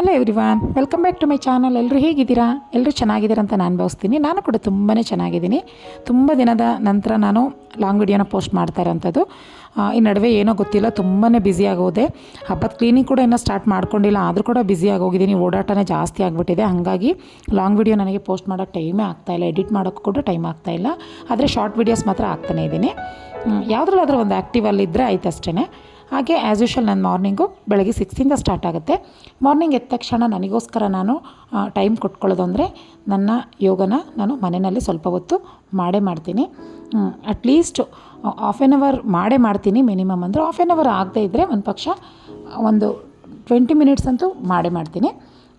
Hello everyone welcome back to my channel ಎಲ್ಲರೂ ಹೇಗಿದ್ದೀರಾ? ಎಲ್ಲರೂ ಚೆನ್ನಾಗಿದ್ದೀರಾ ಅಂತ ನಾನು ಭಾವಿಸ್ತೀನಿ. ನಾನು ಕೂಡ ತುಂಬಾ ಚೆನ್ನಾಗಿದ್ದೀನಿ. ತುಂಬ ದಿನದ ನಂತರ ನಾನು ಲಾಂಗ್ ವಿಡಿಯೋನ ಪೋಸ್ಟ್ ಮಾಡ್ತಾ ಇರೋಂಥದ್ದು. ಈ ನಡುವೆ ಏನೋ ಗೊತ್ತಿಲ್ಲ ತುಂಬಾ ಬ್ಯುಸಿ ಆಗೋದೆ. ಹಬ್ಬದ ಕ್ಲೀನಿಂಗ್ ಕೂಡ ಇನ್ನೂ ಸ್ಟಾರ್ಟ್ ಮಾಡ್ಕೊಂಡಿಲ್ಲ, ಆದರೂ ಕೂಡ ಬ್ಯುಸಿ ಆಗೋಗಿದ್ದೀನಿ. ಓಡಾಟನೇ ಜಾಸ್ತಿ ಆಗಿಬಿಟ್ಟಿದೆ. ಹಾಗಾಗಿ ಲಾಂಗ್ ವಿಡಿಯೋ ನನಗೆ ಪೋಸ್ಟ್ ಮಾಡೋಕ್ಕೆ ಟೈಮೇ ಆಗ್ತಾಯಿಲ್ಲ ಎಡಿಟ್ ಮಾಡೋಕ್ಕೂ ಕೂಡ ಟೈಮ್ ಆಗ್ತಾಯಿಲ್ಲ ಆದರೆ ಶಾರ್ಟ್ ವೀಡಿಯೋಸ್ ಮಾತ್ರ ಆಗ್ತಾನೇ ಇದ್ದೀನಿ. ಯಾವುದ್ರಲ್ಲಾದರೂ ಒಂದು ಆ್ಯಕ್ಟಿವಲ್ಲಿದ್ದರೆ ಆಯ್ತು ಅಷ್ಟೇ ಹಾಗೆ ಆ್ಯಸ್ ಯೂಶಲ್ ನನ್ನ ಮಾರ್ನಿಂಗು ಬೆಳಗ್ಗೆ ಸಿಕ್ಸಿಂದ ಸ್ಟಾರ್ಟ್ ಆಗುತ್ತೆ. ಮಾರ್ನಿಂಗ್ ಎದ್ದ ತಕ್ಷಣ ನನಗೋಸ್ಕರ ನಾನು ಟೈಮ್ ಕೊಟ್ಕೊಳ್ಳೋದು ಅಂದರೆ ನನ್ನ ಯೋಗನ ನಾನು ಮನೆಯಲ್ಲಿ ಸ್ವಲ್ಪ ಹೊತ್ತು ಮಾಡೇ ಮಾಡ್ತೀನಿ. ಅಟ್ಲೀಸ್ಟ್ ಆಫ್ ಆ್ಯನ್ ಅವರ್ ಮಾಡೇ ಮಾಡ್ತೀನಿ ಮಿನಿಮಮ್ ಅಂದರೆ ಆಫ್ ಆ್ಯನ್ ಅವರ್ ಆಗದೇ ಇದ್ದರೆ ಒಂದು ಪಕ್ಷ, ಒಂದು ಟ್ವೆಂಟಿ ಮಿನಿಟ್ಸ್ ಅಂತೂ ಮಾಡೇ ಮಾಡ್ತೀನಿ.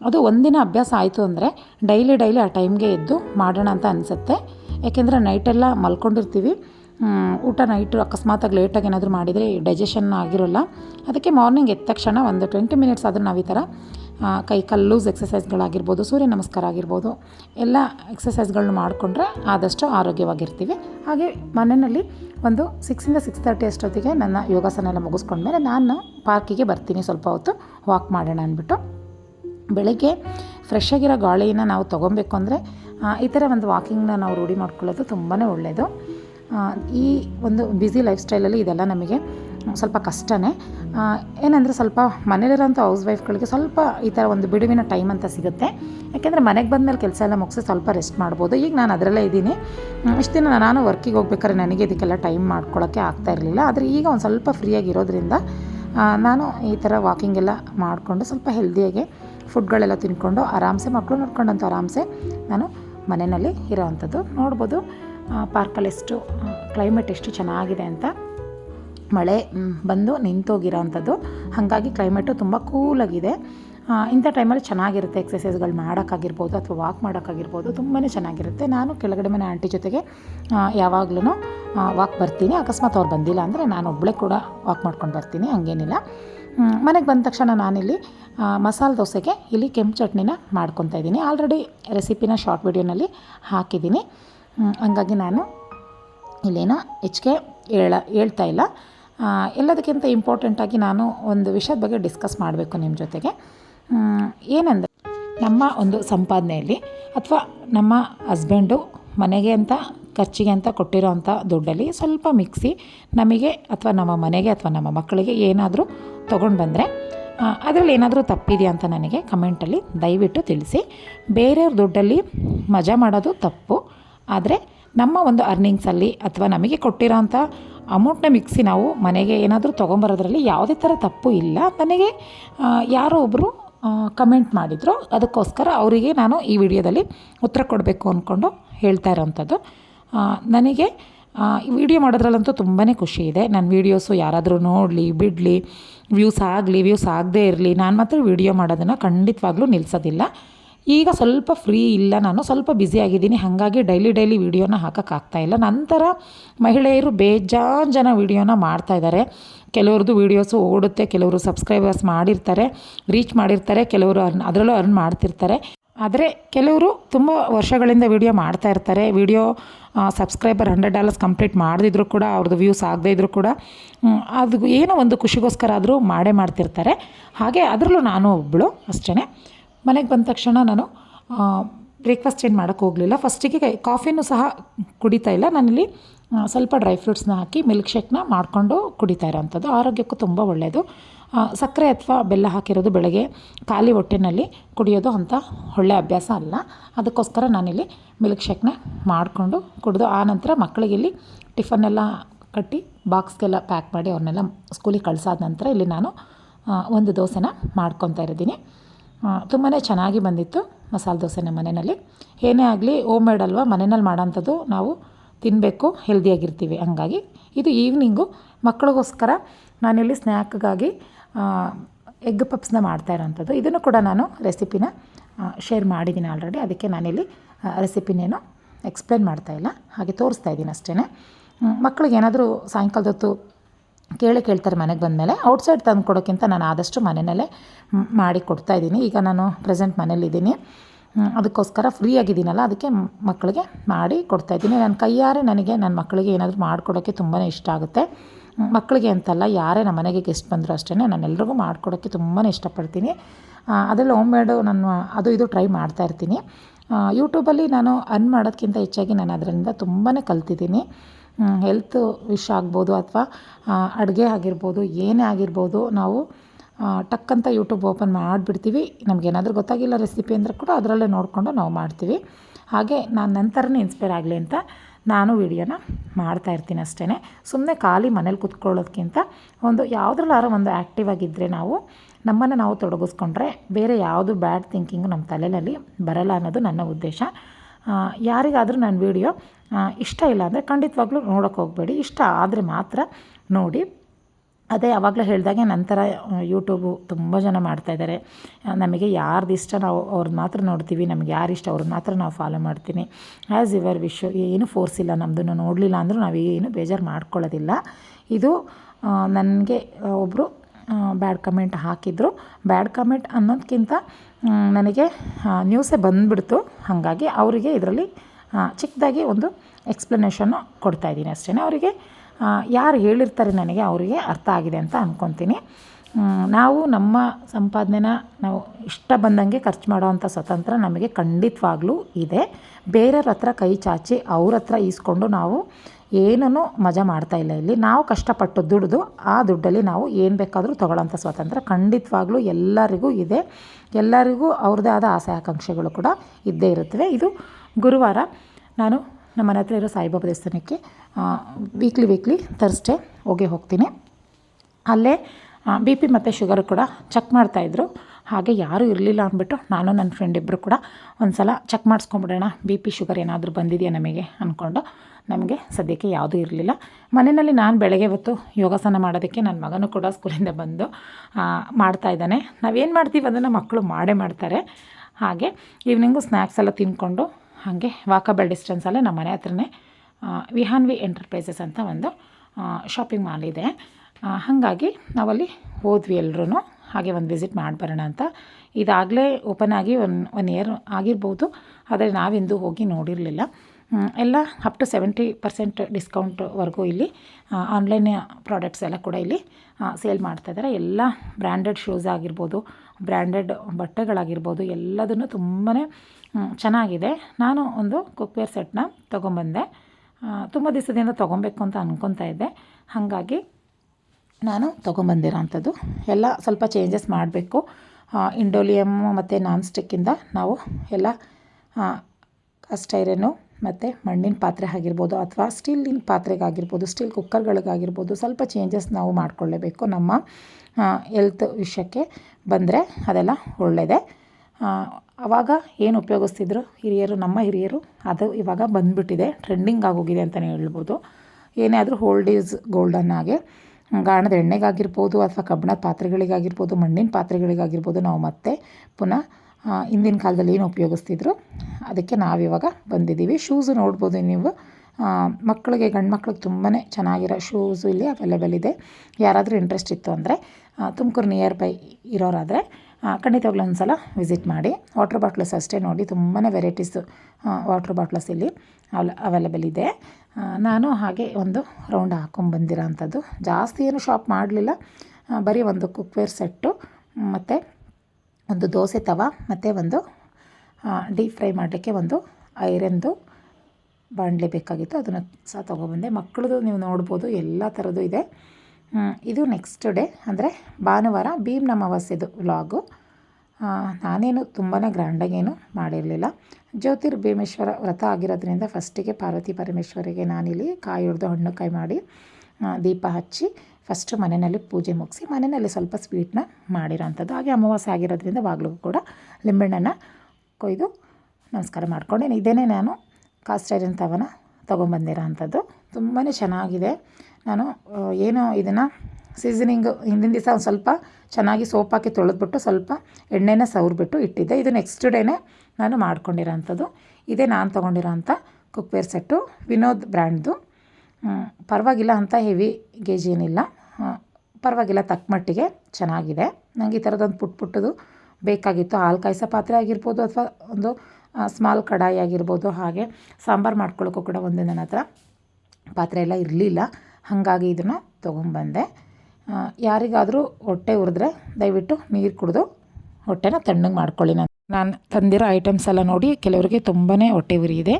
ಅದು ಒಂದಿನ ಅಭ್ಯಾಸ ಆಯಿತು ಅಂದರೆ ಡೈಲಿ ಡೈಲಿ ಆ ಟೈಮ್ಗೆ ಎದ್ದು ಮಾಡೋಣ ಅಂತ ಅನಿಸುತ್ತೆ. ಯಾಕೆಂದರೆ ನೈಟೆಲ್ಲ ಮಲ್ಕೊಂಡಿರ್ತೀವಿ. ಊಟ ನೈಟು ಅಕಸ್ಮಾತಾಗಿ ಲೇಟಾಗಿ ಏನಾದರೂ ಮಾಡಿದರೆ ಡೈಜೆಷನ್ ಆಗಿರೋಲ್ಲ. ಅದಕ್ಕೆ ಮಾರ್ನಿಂಗ್ ಎದ್ದ ತಕ್ಷಣ ಒಂದು ಟ್ವೆಂಟಿ ಮಿನಿಟ್ಸ್ ಆದರೂ ನಾವು ಈ ಥರ ಕೈ ಕಾಲು ಲೂಸ್ ಎಕ್ಸಸೈಸ್ಗಳಾಗಿರ್ಬೋದು ಸೂರ್ಯ ನಮಸ್ಕಾರ ಆಗಿರ್ಬೋದು, ಎಲ್ಲ ಎಕ್ಸಸೈಸ್ಗಳನ್ನ ಮಾಡಿಕೊಂಡ್ರೆ ಆದಷ್ಟು ಆರೋಗ್ಯವಾಗಿರ್ತೀವಿ. ಹಾಗೆ ಮನೆಯಲ್ಲಿ ಒಂದು ಸಿಕ್ಸಿಂದ ಸಿಕ್ಸ್ ತರ್ಟಿ ಅಷ್ಟೊತ್ತಿಗೆ ನನ್ನ ಯೋಗಾಸನ ಎಲ್ಲ ಮುಗಿಸ್ಕೊಂಡ್ಮೇಲೆ ನಾನು ಪಾರ್ಕಿಗೆ ಬರ್ತೀನಿ ಸ್ವಲ್ಪ ಹೊತ್ತು ವಾಕ್ ಮಾಡೋಣ ಅಂದ್ಬಿಟ್ಟು. ಬೆಳಗ್ಗೆ ಫ್ರೆಶ್ ಆಗಿರೋ ಗಾಳಿನ ನಾವು ತೊಗೊಬೇಕು ಅಂದರೆ ಈ ಥರ ಒಂದು ವಾಕಿಂಗ್ನ ನಾವು ರೂಢಿ ಮಾಡ್ಕೊಳ್ಳೋದು ತುಂಬಾ ಒಳ್ಳೆಯದು ಈ ಒಂದು ಬ್ಯುಸಿ ಲೈಫ್ ಸ್ಟೈಲಲ್ಲಿ ಇದೆಲ್ಲ ನಮಗೆ ಸ್ವಲ್ಪ ಕಷ್ಟನೇ. ಏನಂದರೆ ಸ್ವಲ್ಪ ಮನೇಲಿರೋಂಥ ಹೌಸ್ ವೈಫ್ಗಳಿಗೆ ಸ್ವಲ್ಪ ಈ ಥರ ಒಂದು ಬಿಡುವಿನ ಟೈಮ್ ಅಂತ ಸಿಗುತ್ತೆ. ಯಾಕೆಂದರೆ ಮನೆಗೆ ಬಂದಮೇಲೆ ಕೆಲಸ ಎಲ್ಲ ಮುಗಿಸಿ ಸ್ವಲ್ಪ ರೆಸ್ಟ್ ಮಾಡ್ಬೋದು. ಈಗ ನಾನು ಅದರಲ್ಲೇ ಇದ್ದೀನಿ. ಇಷ್ಟು ದಿನ ನಾನು ವರ್ಕಿಗೆ ಹೋಗ್ಬೇಕಾದ್ರೆ ನನಗೆ ಇದಕ್ಕೆಲ್ಲ ಟೈಮ್ ಮಾಡ್ಕೊಳ್ಳೋಕ್ಕೆ ಆಗ್ತಾ ಇರಲಿಲ್ಲ. ಆದರೆ ಈಗ ಒಂದು ಸ್ವಲ್ಪ ಫ್ರೀಯಾಗಿರೋದ್ರಿಂದ ನಾನು ಈ ಥರ ವಾಕಿಂಗ್ ಎಲ್ಲ ಮಾಡಿಕೊಂಡು ಸ್ವಲ್ಪ ಹೆಲ್ದಿಯಾಗಿ ಫುಡ್ಗಳೆಲ್ಲ ತಿನ್ಕೊಂಡು ಆರಾಮ್ಸೆ ಮಕ್ಕಳು ನೋಡ್ಕೊಂಡಂತೂ ಆರಾಮ್ಸೆ ನಾನು ಮನೆಯಲ್ಲಿ ಇರೋವಂಥದ್ದು ನೋಡ್ಬೋದು. ಪಾರ್ಕಲ್ಲಿ ಎಷ್ಟು ಕ್ಲೈಮೇಟ್ ಎಷ್ಟು ಚೆನ್ನಾಗಿದೆ ಅಂತ ಮಳೆ ಬಂದು ನಿಂತೋಗಿರೋ ಅಂಥದ್ದು ಹಾಗಾಗಿ ಕ್ಲೈಮೇಟು ತುಂಬ ಕೂಲಾಗಿದೆ ಇಂಥ ಟೈಮಲ್ಲಿ ಚೆನ್ನಾಗಿರುತ್ತೆ ಎಕ್ಸಸೈಸ್ಗಳು ಮಾಡೋಕ್ಕಾಗಿರ್ಬೋದು ಅಥವಾ ವಾಕ್ ಮಾಡೋಕ್ಕಾಗಿರ್ಬೋದು ತುಂಬಾ ಚೆನ್ನಾಗಿರುತ್ತೆ. ನಾನು ಕೆಳಗಡೆ ಮನೆ ಆಂಟಿ ಜೊತೆಗೆ ಯಾವಾಗಲೂ ವಾಕ್ ಬರ್ತೀನಿ. ಅಕಸ್ಮಾತ್ ಅವ್ರು ಬಂದಿಲ್ಲ ಅಂದರೆ ನಾನು ಒಬ್ಬಳೇ ಕೂಡ ವಾಕ್ ಮಾಡ್ಕೊಂಡು ಬರ್ತೀನಿ, ಹಂಗೇನಿಲ್ಲ. ಮನೆಗೆ ಬಂದ ತಕ್ಷಣ ನಾನಿಲ್ಲಿ ಮಸಾಲೆ ದೋಸೆಗೆ ಇಲ್ಲಿ ಕೆಂಪು ಚಟ್ನಿನ ಮಾಡ್ಕೊತಾ ಇದ್ದೀನಿ. ಆಲ್ರೆಡಿ ರೆಸಿಪಿನ ಶಾರ್ಟ್ ವಿಡಿಯೋನಲ್ಲಿ ಹಾಕಿದ್ದೀನಿ. ಹಂಗಾಗಿ ನಾನು ಇಲ್ಲೇನೋ ಹೆಚ್ಚಿಗೆ ಹೇಳ, ಹೇಳ್ತಾ ಇಲ್ಲ. ಎಲ್ಲದಕ್ಕಿಂತ ಇಂಪಾರ್ಟೆಂಟಾಗಿ ನಾನು ಒಂದು ವಿಷಯದ ಬಗ್ಗೆ ಡಿಸ್ಕಸ್ ಮಾಡಬೇಕು ನಿಮ್ಮ ಜೊತೆಗೆ. ಏನಂದರೆ ನಮ್ಮ ಒಂದು ಸಂಪಾದನೆಯಲ್ಲಿ ಅಥವಾ ನಮ್ಮ ಹಸ್ಬೆಂಡು ಮನೆಗೆ ಅಂತ, ಖರ್ಚಿಗೆ ಅಂತ ಕೊಟ್ಟಿರೋ ಅಂಥ ದುಡ್ಡಲ್ಲಿ ಸ್ವಲ್ಪ ಮಿಕ್ಸಿ ನಮಗೆ ಅಥವಾ ನಮ್ಮ ಮನೆಗೆ ಅಥವಾ ನಮ್ಮ ಮಕ್ಕಳಿಗೆ ಏನಾದರೂ ತೊಗೊಂಡು ಬಂದರೆ ಅದರಲ್ಲಿ ಏನಾದರೂ ತಪ್ಪಿದೆಯಾ ಅಂತ ನನಗೆ ಕಮೆಂಟಲ್ಲಿ ದಯವಿಟ್ಟು ತಿಳಿಸಿ. ಬೇರೆಯವ್ರ ದುಡ್ಡಲ್ಲಿ ಮಜಾ ಮಾಡೋದು ತಪ್ಪು. ಆದರೆ ನಮ್ಮ ಒಂದು ಅರ್ನಿಂಗ್ಸಲ್ಲಿ ಅಥವಾ ನಮಗೆ ಕೊಟ್ಟಿರೋಂಥ ಅಮೌಂಟ್ನ ಮಿಕ್ಸಿ ನಾವು ಮನೆಗೆ ಏನಾದರೂ ತೊಗೊಂಬರೋದ್ರಲ್ಲಿ ಯಾವುದೇ ಥರ ತಪ್ಪು ಇಲ್ಲ ನನಗೆ ಯಾರೋ ಒಬ್ಬರು ಕಮೆಂಟ್ ಮಾಡಿದರು. ಅದಕ್ಕೋಸ್ಕರ ಅವರಿಗೆ ನಾನು ಈ ವಿಡಿಯೋದಲ್ಲಿ ಉತ್ತರ ಕೊಡಬೇಕು ಅಂದ್ಕೊಂಡು ಹೇಳ್ತಾ ಇರೋವಂಥದ್ದು ನನಗೆ ಈ ವಿಡಿಯೋ ಮಾಡೋದ್ರಲ್ಲಂತೂ ತುಂಬಾ ಖುಷಿ ಇದೆ. ನನ್ನ ವೀಡಿಯೋಸು ಯಾರಾದರೂ ನೋಡಲಿ, ಬಿಡಲಿ ವ್ಯೂಸ್ ಆಗಲಿ ವ್ಯೂಸ್ ಆಗದೇ ಇರಲಿ, ನಾನು ಮಾತ್ರ ವಿಡಿಯೋ ಮಾಡೋದನ್ನು ಖಂಡಿತವಾಗ್ಲೂ ನಿಲ್ಲಿಸೋದಿಲ್ಲ ಈಗ ಸ್ವಲ್ಪ ಫ್ರೀ ಇಲ್ಲ ನಾನು, ಸ್ವಲ್ಪ ಆಗಿದ್ದೀನಿ, ಹಾಗಾಗಿ ಡೈಲಿ ಡೈಲಿ ವೀಡಿಯೋನ ಹಾಕೋಕ್ಕಾಗ್ತಾ ಇಲ್ಲ. ನಂತರ ಮಹಿಳೆಯರು ಬೇಜಾನ್ ಜನ ವೀಡಿಯೋನ ಮಾಡ್ತಾ ಇದ್ದಾರೆ ಕೆಲವ್ರದ್ದು ವೀಡಿಯೋಸು ಓಡುತ್ತೆ, ಕೆಲವರು ಸಬ್ಸ್ಕ್ರೈಬರ್ಸ್ ಮಾಡಿರ್ತಾರೆ ರೀಚ್ ಮಾಡಿರ್ತಾರೆ, ಕೆಲವರು ಅರ್ನ್ ಅದರಲ್ಲೂ ಅರ್ನ್ ಮಾಡ್ತಿರ್ತಾರೆ. ಆದರೆ ಕೆಲವರು ತುಂಬ ವರ್ಷಗಳಿಂದ ವೀಡಿಯೋ ಮಾಡ್ತಾ ಇರ್ತಾರೆ. Video subscriber hundred dollars complete ಮಾಡಿದ್ರು ಕೂಡ ಅವ್ರದ್ದು ವ್ಯೂಸ್ ಆಗದೇ ಇದ್ದರೂ ಕೂಡ ಅದು ಏನೋ ಒಂದು ಖುಷಿಗೋಸ್ಕರ ಆದರೂ ಮಾಡೇ ಮಾಡ್ತಿರ್ತಾರೆ. ಹಾಗೆ ಅದರಲ್ಲೂ ನಾನು ಒಬ್ಬಳು ಅಷ್ಟೇ ಮನೆಗೆ ಬಂದ ತಕ್ಷಣ ನಾನು ಬ್ರೇಕ್ಫಾಸ್ಟ್ ಏನು ಮಾಡೋಕ್ಕೆ ಹೋಗಲಿಲ್ಲ. ಫಸ್ಟಿಗೆ ಕಾಫಿನೂ ಸಹ ಕುಡಿತಾ ಇಲ್ಲ. ನಾನಿಲ್ಲಿ ಆ, ಸ್ವಲ್ಪ ಡ್ರೈ ಫ್ರೂಟ್ಸ್ನ ಹಾಕಿ ಮಿಲ್ಕ್ ಶೇಕ್ನ ಮಾಡಿಕೊಂಡು ಕುಡಿತಾ ಇರೋವಂಥದ್ದು ಆರೋಗ್ಯಕ್ಕೂ ತುಂಬ ಒಳ್ಳೆಯದು ಸಕ್ಕರೆ ಅಥವಾ ಬೆಲ್ಲ ಹಾಕಿರೋದು ಬೆಳಗ್ಗೆ ಖಾಲಿ ಹೊಟ್ಟೆನಲ್ಲಿ ಕುಡಿಯೋದು ಅಂತ ಒಳ್ಳೆಯ ಅಭ್ಯಾಸ ಅಲ್ಲ. ಅದಕ್ಕೋಸ್ಕರ ನಾನಿಲ್ಲಿ ಮಿಲ್ಕ್ ಶೇಕ್ನ ಮಾಡಿಕೊಂಡು ಕುಡಿದು ನಂತರ ಮಕ್ಕಳಿಗೆ ಇಲ್ಲಿ ಟಿಫನ್ನೆಲ್ಲ ಕಟ್ಟಿ ಬಾಕ್ಸ್ಗೆಲ್ಲ ಪ್ಯಾಕ್ ಮಾಡಿ ಅವ್ರನ್ನೆಲ್ಲ ಸ್ಕೂಲಿಗೆ ಕಳಿಸಾದ ನಂತರ ಇಲ್ಲಿ ನಾನು ಆ, ಒಂದು ದೋಸೆನ ಮಾಡ್ಕೊತಾ ಇದ್ದೀನಿ ತುಂಬಾ ಚೆನ್ನಾಗಿ ಬಂದಿತ್ತು ಮಸಾಲೆ ದೋಸೆ ನಮ್ಮ ಮನೆಯಲ್ಲಿ. ಏನೇ ಆಗಲಿ ಓಮ್ ಮೇಡ್ ಅಲ್ವಾ, ಮನೆಯಲ್ಲಿ ಮಾಡೋಂಥದ್ದು ನಾವು ತಿನ್ನಬೇಕು ಹೆಲ್ದಿಯಾಗಿರ್ತೀವಿ ಹಂಗಾಗಿ. ಇದು ಈವ್ನಿಂಗು ಮಕ್ಕಳಿಗೋಸ್ಕರ ನಾನಿಲ್ಲಿ ಸ್ನ್ಯಾಕ್ಗಾಗಿ ಎಗ್ ಪಪ್ಸ್ನ ಮಾಡ್ತಾ ಇರೋವಂಥದ್ದು ಇದನ್ನು ಕೂಡ ನಾನು ರೆಸಿಪಿನ ಶೇರ್ ಮಾಡಿದ್ದೀನಿ ಆಲ್ರೆಡಿ ಅದಕ್ಕೆ ನಾನಿಲ್ಲಿ ರೆಸಿಪಿನೇನು ಎಕ್ಸ್ಪ್ಲೇನ್ ಮಾಡ್ತಾ ಇಲ್ಲ. ಹಾಗೆ ತೋರಿಸ್ತಾ ಇದ್ದೀನಿ ಅಷ್ಟೇ ಮಕ್ಕಳಿಗೆ ಏನಾದರೂ ಸಾಯಂಕಾಲದ ಹೊತ್ತು ಕೇಳಿ ಕೇಳ್ತಾರೆ ಮನೆಗೆ ಬಂದಮೇಲೆ. ಔಟ್ಸೈಡ್ ತಂದು ಕೊಡೋಕ್ಕಿಂತ ನಾನು ಆದಷ್ಟು ಮನೆಯಲ್ಲೇ ಮಾಡಿ ಕೊಡ್ತಾ ಇದ್ದೀನಿ. ಈಗ ನಾನು ಪ್ರೆಸೆಂಟ್ ಮನೇಲಿದ್ದೀನಿ ಅದಕ್ಕೋಸ್ಕರ ಫ್ರೀ ಆಗಿದ್ದೀನಲ್ಲ, ಅದಕ್ಕೆ ಮಕ್ಕಳಿಗೆ ಮಾಡಿ ಕೊಡ್ತಾ ಇದ್ದೀನಿ. ನನ್ನ ಕೈಯಾರೆ ನನಗೆ, ನನ್ನ ಮಕ್ಕಳಿಗೆ ಏನಾದರೂ ಮಾಡಿಕೊಡೋಕ್ಕೆ ತುಂಬಾ ಇಷ್ಟ ಆಗುತ್ತೆ. ಮಕ್ಕಳಿಗೆ ಅಂತಲ್ಲ, ಯಾರೇ ನಮ್ಮ ಮನೆಗೆ ಗೆಸ್ಟ್ ಬಂದರೂ ಅಷ್ಟೇ ನಾನು ಎಲ್ರಿಗೂ ಮಾಡಿಕೊಡೋಕ್ಕೆ ತುಂಬಾ ಇಷ್ಟಪಡ್ತೀನಿ. ಅದರಲ್ಲಿ ಹೋಮ್ ಮೇಡು ನಾನು ಅದು ಇದು ಟ್ರೈ ಮಾಡ್ತಾ ಇರ್ತೀನಿ. ಯೂಟ್ಯೂಬಲ್ಲಿ ನಾನು ಅರ್ನ್ ಮಾಡೋದಕ್ಕಿಂತ ಹೆಚ್ಚಾಗಿ ನಾನು ಅದರಿಂದ ತುಂಬಾ ಕಲ್ತಿದ್ದೀನಿ. ಹೆಲ್ತ್ ವಿಶ್ ಆಗ್ಬೋದು ಅಥವಾ ಅಡುಗೆ ಆಗಿರ್ಬೋದು, ಏನೇ ಆಗಿರ್ಬೋದು ನಾವು ಟಕ್ಕಂತ ಯೂಟ್ಯೂಬ್ ಓಪನ್ ಮಾಡಿಬಿಡ್ತೀವಿ. ನಮಗೇನಾದರೂ ಗೊತ್ತಾಗಿಲ್ಲ ರೆಸಿಪಿ ಅಂದರೆ ಕೂಡ ಅದರಲ್ಲೇ ನೋಡಿಕೊಂಡು ನಾವು ಮಾಡ್ತೀವಿ. ಹಾಗೆ ನಾನು ನಂತರನೇ ಇನ್ಸ್ಪೈರ್ ಆಗಲಿ ಅಂತ ನಾನು ವೀಡಿಯೋನ ಮಾಡ್ತಾ ಇರ್ತೀನಿ ಅಷ್ಟೇ ಸುಮ್ಮನೆ ಖಾಲಿ ಮನೇಲಿ ಕುತ್ಕೊಳ್ಳೋದಕ್ಕಿಂತ ಒಂದು ಯಾವುದ್ರಲ್ಲಾರ ಒಂದು ಆ್ಯಕ್ಟಿವ್ ಆಗಿದ್ದರೆ ನಾವು ನಮ್ಮನ್ನು ನಾವು ತೊಡಗಿಸ್ಕೊಂಡ್ರೆ ಬೇರೆ ಯಾವುದು ಬ್ಯಾಡ್ ಥಿಂಕಿಂಗ್ ನಮ್ಮ ತಲೆಯಲ್ಲಿ ಬರಲ್ಲ ಅನ್ನೋದು ನನ್ನ ಉದ್ದೇಶ. ಯಾರಿಗಾದರೂ ನನ್ನ ವೀಡಿಯೋ ಇಷ್ಟ ಇಲ್ಲ ಅಂದರೆ ಖಂಡಿತವಾಗ್ಲೂ ನೋಡೋಕೆ ಹೋಗಬೇಡಿ. ಇಷ್ಟ ಆದರೆ ಮಾತ್ರ ನೋಡಿ. ಅದೇ ಯಾವಾಗಲೂ ಹೇಳಿದಾಗೆ ನಂತರ ಯೂಟ್ಯೂಬು ತುಂಬ ಜನ ಮಾಡ್ತಾಯಿದ್ದಾರೆ ನಮಗೆ ಯಾರ್ದು ಇಷ್ಟ ನಾವು ಅವ್ರದ್ದು ಮಾತ್ರ ನೋಡ್ತೀವಿ. ನಮ್ಗೆ ಯಾರು ಇಷ್ಟ ಅವ್ರನ್ನ ಮಾತ್ರ ನಾವು ಫಾಲೋ ಮಾಡ್ತೀನಿ. ಆ್ಯಸ್ ಯುವರ್ ವಿಶ್ ಏನು ಫೋರ್ಸ್ ಇಲ್ಲ ನಮ್ಮದನ್ನು ನೋಡಲಿಲ್ಲ ಅಂದರೂ ನಾವೇನು ಬೇಜಾರು ಮಾಡ್ಕೊಳ್ಳೋದಿಲ್ಲ. ಇದು ನನಗೆ ಒಬ್ಬರು ಬ್ಯಾಡ್ ಕಮೆಂಟ್ ಹಾಕಿದ್ರು. ಬ್ಯಾಡ್ ಕಮೆಂಟ್ ಅನ್ನೋದಕ್ಕಿಂತ ನನಗೆ ನ್ಯೂಸೇ ಬಂದುಬಿಡ್ತು. ಹಾಗಾಗಿ ಅವರಿಗೆ ಇದರಲ್ಲಿ ಚಿಕ್ಕದಾಗಿ ಒಂದು ಎಕ್ಸ್ಪ್ಲನೇಷನ್ನು ಕೊಡ್ತಾಯಿದ್ದೀನಿ ಅಷ್ಟೇ ಅವರಿಗೆ ಯಾರು ಹೇಳಿರ್ತಾರೆ ನನಗೆ ಅವರಿಗೆ ಅರ್ಥ ಆಗಿದೆ ಅಂತ ಅಂದ್ಕೊತೀನಿ ನಾವು ನಮ್ಮ ಸಂಪಾದನೆನ ನಾವು ಇಷ್ಟ ಬಂದಂಗೆ ಖರ್ಚು ಮಾಡೋವಂಥ ಸ್ವತಂತ್ರ ನಮಗೆ ಖಂಡಿತವಾಗ್ಲೂ ಇದೆ. ಬೇರೆಯವ್ರ ಹತ್ರ ಕೈ ಚಾಚಿ ಅವ್ರ ಹತ್ರ ಈಸ್ಕೊಂಡು ನಾವು ಏನೂ ಮಜಾ ಮಾಡ್ತಾ ಇಲ್ಲ ಇಲ್ಲಿ. ನಾವು ಕಷ್ಟಪಟ್ಟು ದುಡಿದು ಆ ದುಡ್ಡಲ್ಲಿ ನಾವು ಏನು ಬೇಕಾದರೂ ತೊಗೊಳ್ಳೋಂಥ ಸ್ವಾತಂತ್ರ್ಯ ಖಂಡಿತವಾಗ್ಲೂ ಎಲ್ಲರಿಗೂ ಇದೆ. ಎಲ್ಲರಿಗೂ ಅವ್ರದ್ದೇ ಆದ ಆಸೆ, ಆಕಾಂಕ್ಷೆಗಳು ಕೂಡ ಇದ್ದೇ ಇರುತ್ತವೆ. ಇದು ಗುರುವಾರ ನಾನು ನಮ್ಮ ಮನೆ ಹತ್ರ ಇರೋ ಸಾಯಿಬಾಬಾ ದೇವಸ್ಥಾನಕ್ಕೆ ವೀಕ್ಲಿ ವೀಕ್ಲಿ ಥರ್ಸ್ಡೇ ಹೋಗಿ ಹೋಗ್ತೀನಿ. ಅಲ್ಲೇ ಬಿ ಪಿ ಮತ್ತು ಶುಗರ್ ಕೂಡ ಚೆಕ್ ಮಾಡ್ತಾಯಿದ್ರು ಹಾಗೆ ಯಾರೂ ಇರಲಿಲ್ಲ ಅಂದ್ಬಿಟ್ಟು ನಾನು ನನ್ನ ಫ್ರೆಂಡ್ ಇಬ್ಬರು ಕೂಡ ಒಂದು ಸಲ ಚೆಕ್ ಮಾಡಿಸ್ಕೊಂಬಿಡೋಣ ಬಿ ಪಿ ಶುಗರ್ ಏನಾದರೂ ಬಂದಿದೆಯಾ ನಮಗೆ ಅಂದ್ಕೊಂಡು ನಮಗೆ ಸದ್ಯಕ್ಕೆ ಯಾವುದೂ ಇರಲಿಲ್ಲ. ಮನೆಯಲ್ಲಿ ನಾನು ಬೆಳಗ್ಗೆ ಹೊತ್ತು ಯೋಗಾಸನ ಮಾಡೋದಕ್ಕೆ ನನ್ನ ಮಗನೂ ಕೂಡ ಸ್ಕೂಲಿಂದ ಬಂದು ಮಾಡ್ತಾ ಇದ್ದಾನೆ. ನಾವೇನು ಮಾಡ್ತೀವಿ ಅದನ್ನು ಮಕ್ಕಳು ಮಾಡೇ ಮಾಡ್ತಾರೆ. ಹಾಗೆ ಈವ್ನಿಂಗು ಸ್ನ್ಯಾಕ್ಸ್ ಎಲ್ಲ ತಿಂದ್ಕೊಂಡು ಹಾಗೆ ವಾಕಬಲ್ ಡಿಸ್ಟೆನ್ಸಲ್ಲೇ ನಮ್ಮ ಮನೆ ಹತ್ರನೇ ವಿಹಾನ್ವಿ ಎಂಟರ್ಪ್ರೈಸಸ್ ಅಂತ ಒಂದು ಶಾಪಿಂಗ್ ಮಾಲ್ ಇದೆ. ಹಾಗಾಗಿ ನಾವಲ್ಲಿ ಹೋದ್ವಿ ಎಲ್ಲರೂ ಹಾಗೆ ಒಂದು ವಿಸಿಟ್ ಮಾಡಿ ಬರೋಣ ಅಂತ. ಇದಾಗಲೇ ಓಪನ್ ಆಗಿ ಒನ್ ಒನ್ ಇಯರ್ ಆಗಿರ್ಬೋದು. ಆದರೆ ನಾವಿಂದು ಹೋಗಿ ನೋಡಿರಲಿಲ್ಲ. ಎಲ್ಲ ಅಪ್ ಟು ಸೆವೆಂಟಿ ಪರ್ಸೆಂಟ್ ಡಿಸ್ಕೌಂಟ್ವರೆಗೂ ಇಲ್ಲಿ ಆನ್ಲೈನ್ ಪ್ರಾಡಕ್ಟ್ಸ್ ಎಲ್ಲ ಕೂಡ ಇಲ್ಲಿ ಸೇಲ್ ಮಾಡ್ತಾಯಿದ್ದಾರೆ ಎಲ್ಲ ಬ್ರ್ಯಾಂಡೆಡ್ ಶೂಸ್ ಆಗಿರ್ಬೋದು ಬ್ರ್ಯಾಂಡೆಡ್ ಬಟ್ಟೆಗಳಾಗಿರ್ಬೋದು, ಎಲ್ಲದನ್ನು ತುಂಬಾ ಚೆನ್ನಾಗಿದೆ. ನಾನು ಒಂದು ಕುಕ್ವೇರ್ ಸೆಟ್ನ ತೊಗೊಂಬಂದೆ. ತುಂಬ ದಿವಸದಿಂದ ತೊಗೊಬೇಕು ಅಂತ ಅಂದ್ಕೊತಾ ಇದ್ದೆ. ಹಾಗಾಗಿ ನಾನು ತೊಗೊಂಬಂದಿರೋಂಥದ್ದು. ಎಲ್ಲ ಸ್ವಲ್ಪ ಚೇಂಜಸ್ ಮಾಡಬೇಕು. ಇಂಡೋಲಿಯಮ್ ಮತ್ತು ನಾನ್ ಸ್ಟಿಕ್ಕಿಂದ ನಾವು ಎಲ್ಲ ಅಷ್ಟೈರೇನು ಮತ್ತು ಮಣ್ಣಿನ ಪಾತ್ರೆ ಆಗಿರ್ಬೋದು ಅಥವಾ ಸ್ಟೀಲಿನ ಪಾತ್ರೆಗಾಗಿರ್ಬೋದು, ಸ್ಟೀಲ್ ಕುಕ್ಕರ್ಗಳಿಗಾಗಿರ್ಬೋದು ಸ್ವಲ್ಪ ಚೇಂಜಸ್ ನಾವು ಮಾಡಿಕೊಳ್ಳೇಬೇಕು ನಮ್ಮ ಎಲ್ತ್ ವಿಷಯಕ್ಕೆ ಬಂದರೆ ಅದೆಲ್ಲ ಒಳ್ಳೆಯದೇ ಆವಾಗ ಏನು ಉಪಯೋಗಿಸ್ತಿದ್ರು ಹಿರಿಯರು, ನಮ್ಮ ಹಿರಿಯರು ಅದು ಇವಾಗ ಬಂದುಬಿಟ್ಟಿದೆ ಟ್ರೆಂಡಿಂಗ್ ಆಗೋಗಿದೆ ಅಂತಲೇ ಹೇಳ್ಬೋದು. ಏನೇ ಆದರೂ ಓಲ್ಡ್ ಈಸ್ ಗೋಲ್ಡನ್ ಆಗಿ, ಗಾಣದ ಎಣ್ಣೆಗಾಗಿರ್ಬೋದು ಅಥವಾ ಕಬ್ಬಿಣದ ಪಾತ್ರೆಗಳಿಗಾಗಿರ್ಬೋದು, ಮಣ್ಣಿನ ಪಾತ್ರೆಗಳಿಗಾಗಿರ್ಬೋದು ನಾವು ಮತ್ತೆ ಪುನಃ ಹಿಂದಿನ ಕಾಲದಲ್ಲಿ ಏನು ಉಪಯೋಗಿಸ್ತಿದ್ರು? ಅದಕ್ಕೆ ನಾವಿವಾಗ ಬಂದಿದ್ದೀವಿ. ಶೂಸು ನೋಡ್ಬೋದು ನೀವು. ಮಕ್ಕಳಿಗೆ, ಗಂಡು ಮಕ್ಳಿಗೆ ತುಂಬಾ ಚೆನ್ನಾಗಿರೋ ಶೂಸು ಇಲ್ಲಿ ಅವೈಲೇಬಲ್ ಇದೆ. ಯಾರಾದರೂ ಇಂಟ್ರೆಸ್ಟ್ ಇತ್ತು ಅಂದರೆ ತುಮಕೂರು ನಿಯರ್ ಬೈ ಇರೋರಾದರೆ ಖಂಡಿತವಾಗ್ಲೂ ಒಂದು ಸಲ ವಿಸಿಟ್ ಮಾಡಿ. ವಾಟ್ರ್ ಬಾಟ್ಲಸ್ ಅಷ್ಟೇ ನೋಡಿ ತುಂಬಾ ವೆರೈಟೀಸು ವಾಟ್ರ್ ಬಾಟ್ಲಸ್ ಇಲ್ಲಿ ಅವೈಲೇಬಲ್ ಇದೆ. ನಾನು ಹಾಗೆ ಒಂದು ರೌಂಡ್ ಹಾಕೊಂಡ್ಬಂದಿರೋ ಅಂಥದ್ದು ಜಾಸ್ತಿ ಏನು ಶಾಪ್ ಮಾಡಲಿಲ್ಲ. ಬರೀ ಒಂದು ಕುಕ್ವೇರ್ ಸೆಟ್ಟು ಮತ್ತು ಒಂದು ದೋಸೆ ತವ, ಮತ್ತು ಒಂದು ಡೀಪ್ ಫ್ರೈ ಮಾಡಲಿಕ್ಕೆ ಒಂದು ಐರನ್ದು ಬಾಣಲೆ ಬೇಕಾಗಿತ್ತು. ಅದನ್ನು ಸಹ ತೊಗೊಬಂದೆ. ಮಕ್ಕಳದು ನೀವು ನೋಡ್ಬೋದು, ಎಲ್ಲ ಥರದ್ದು ಇದೆ. ಇದು ನೆಕ್ಸ್ಟ್ ಡೇ ಅಂದರೆ ಭಾನುವಾರ ಭೀಮ್ ಅಮಾವಾಸ್ಯೆದು ವ್ಲಾಗು ನಾನೇನು ತುಂಬಾ ಗ್ರ್ಯಾಂಡಾಗೇನು ಮಾಡಿರಲಿಲ್ಲ. ಜ್ಯೋತಿರ್ ಭೀಮೇಶ್ವರ ವ್ರತ ಆಗಿರೋದ್ರಿಂದ ಫಸ್ಟಿಗೆ ಪಾರ್ವತಿ ಪರಮೇಶ್ವರಿಗೆ ನಾನಿಲ್ಲಿ ಕಾಯಿ ಹಿಡ್ದು ಹಣ್ಣು ಕಾಯಿ ಮಾಡಿ ದೀಪ ಹಚ್ಚಿ ಫಸ್ಟು ಮನೆಯಲ್ಲಿ ಪೂಜೆ ಮುಗಿಸಿ ಮನೆಯಲ್ಲಿ ಸ್ವಲ್ಪ ಸ್ವೀಟ್ನ ಮಾಡಿರೋ ಅಂಥದ್ದು ಹಾಗೆ ಅಮಾವಾಸ್ಯೆ ಆಗಿರೋದ್ರಿಂದ ವಾಗ್ಲೂ ಕೂಡ ಲಿಂಬೆಹಣ್ಣನ್ನು ಕೊಯ್ದು ನಮಸ್ಕಾರ ಮಾಡ್ಕೊಂಡೆ ಇದೇನೇ ನಾನು ಕಾಸ್ಟ್ ಐರನ್ ತವನ ತೊಗೊಂಬಂದಿರೋ ಅಂಥದ್ದು ತುಂಬಾ ಚೆನ್ನಾಗಿದೆ. ನಾನು ಏನು ಇದನ್ನು ಸೀಸನಿಂಗು ಹಿಂದಿನ ದಿವಸ ಸ್ವಲ್ಪ ಚೆನ್ನಾಗಿ ಸೋಪ್ ಹಾಕಿ ತೊಳೆದ್ಬಿಟ್ಟು ಸ್ವಲ್ಪ ಎಣ್ಣೆನ ಸವ್ರಿಬಿಟ್ಟು ಇಟ್ಟಿದ್ದೆ. ಇದು ನೆಕ್ಸ್ಟ್ ಡೇನೇ ನಾನು ಮಾಡ್ಕೊಂಡಿರೋ ಅಂಥದ್ದು ಇದೇ ನಾನು ತೊಗೊಂಡಿರೋ ಅಂಥ ಕುಕ್ವೇರ್ ಸೆಟ್ಟು ವಿನೋದ್ ಬ್ರ್ಯಾಂಡ್ದು ಪರವಾಗಿಲ್ಲ ಅಂತ ಹೆವಿ ಗೇಜ್ ಏನಿಲ್ಲ. ಪರವಾಗಿಲ್ಲ, ತಕ್ಕ ಮಟ್ಟಿಗೆ ಚೆನ್ನಾಗಿದೆ. ನನಗೆ ಈ ಥರದೊಂದು ಪುಟ್ ಪುಟ್ಟದು ಬೇಕಾಗಿತ್ತು. ಹಾಲು ಕಾಯಿಸೋ ಪಾತ್ರೆ ಆಗಿರ್ಬೋದು ಅಥವಾ ಒಂದು ಸ್ಮಾಲ್ ಕಡಾಯಿ ಆಗಿರ್ಬೋದು, ಹಾಗೆ ಸಾಂಬಾರು ಮಾಡ್ಕೊಳ್ಳೋಕ್ಕೂ ಕೂಡ ಒಂದು ನನ್ನ ಹತ್ರ ಪಾತ್ರೆ ಎಲ್ಲ ಇರಲಿಲ್ಲ. ಹಾಗಾಗಿ ಇದನ್ನು ತೊಗೊಂಬಂದೆ ಯಾರಿಗಾದರೂ ಹೊಟ್ಟೆ ಉರಿದ್ರೆ ದಯವಿಟ್ಟು ನೀರು ಕುಡಿದು ಹೊಟ್ಟೆನ ತಣ್ಣಗೆ ಮಾಡ್ಕೊಳ್ಳಿ. ನಾನು ನಾನು ತಂದಿರೋ ಐಟಮ್ಸ್ ಎಲ್ಲ ನೋಡಿ ಕೆಲವರಿಗೆ ತುಂಬಾ ಹೊಟ್ಟೆ ಉರಿ ಇದೆ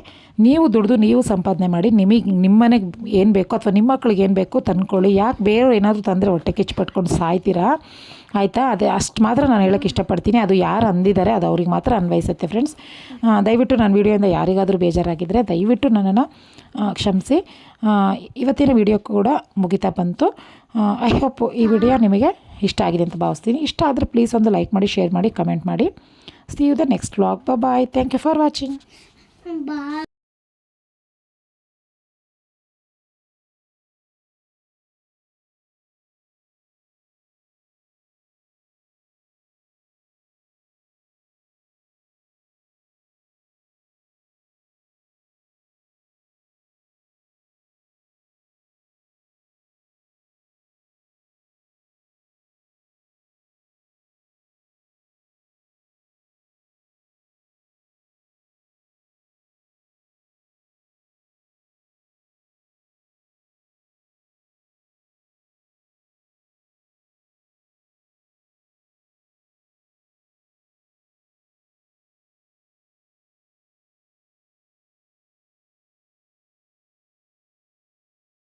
ನೀವು ದುಡಿದು ನೀವು ಸಂಪಾದನೆ ಮಾಡಿ ನಿಮಗೆ ನಿಮ್ಮ ಮನೆಗೆ ಏನು ಬೇಕೋ ಅಥವಾ ನಿಮ್ಮ ಮಕ್ಳಿಗೆ ಏನು ಬೇಕೋ ತಂದ್ಕೊಳ್ಳಿ. ಯಾಕೆ ಬೇರೆಯವ್ರು ಏನಾದರೂ ತಂದರೆ ಹೊಟ್ಟೆ ಕಿಚ್ಚು ಪಟ್ಕೊಂಡು ಸಾಯ್ತೀರಾ? ಆಯಿತಾ? ಅದೇ ಅಷ್ಟು ಮಾತ್ರ ನಾನು ಹೇಳೋಕ್ಕೆ ಇಷ್ಟಪಡ್ತೀನಿ. ಅದು ಯಾರು ಅಂದಿದ್ದಾರೆ ಅದು ಅವ್ರಿಗೆ ಮಾತ್ರ ಅನ್ವಯಿಸುತ್ತೆ ಫ್ರೆಂಡ್ಸ್ ದಯವಿಟ್ಟು ನನ್ನ ವೀಡಿಯೋಯಿಂದ ಯಾರಿಗಾದರೂ ಬೇಜಾರಾಗಿದ್ದರೆ ದಯವಿಟ್ಟು ನನ್ನನ್ನು ಕ್ಷಮಿಸಿ. ಇವತ್ತಿನ ವಿಡಿಯೋ ಕೂಡ ಮುಗಿತಾ ಬಂತು. ಐ ಹೋಪ್ ಈ ವಿಡಿಯೋ ನಿಮಗೆ ಇಷ್ಟ ಆಗಿದೆ ಅಂತ ಭಾವಿಸ್ತೀನಿ. ಇಷ್ಟ ಆದರೆ ಪ್ಲೀಸ್ ಒಂದು ಲೈಕ್ ಮಾಡಿ ಶೇರ್ ಮಾಡಿ ಕಮೆಂಟ್ ಮಾಡಿ. See you the next vlog bye thank you for watching Bye.